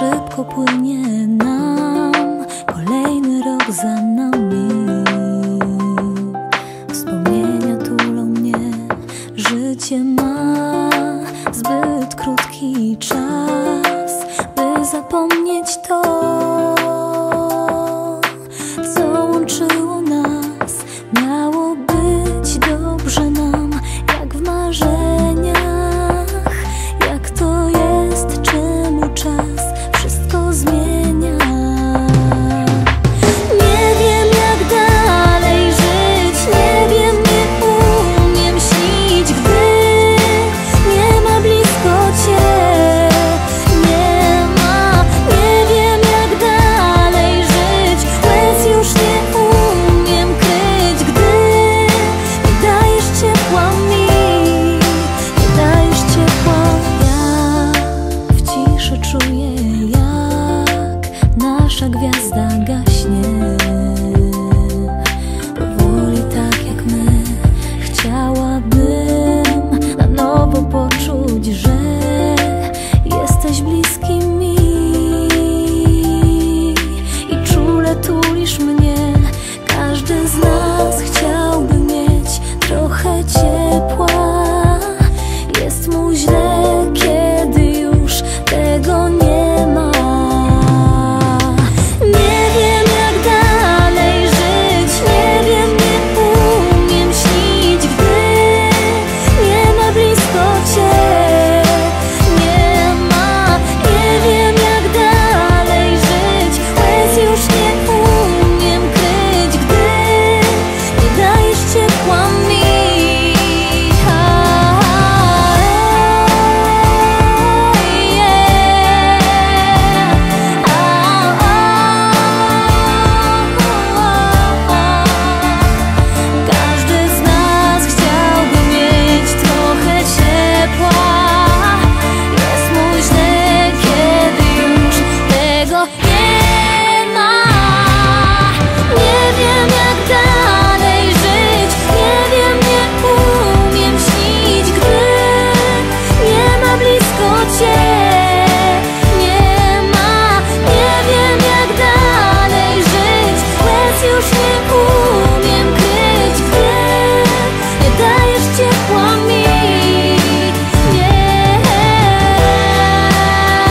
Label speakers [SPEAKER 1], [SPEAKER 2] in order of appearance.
[SPEAKER 1] szybko płynie nam. Kolejny rok za nami. Wspomnienia tulą mnie Życie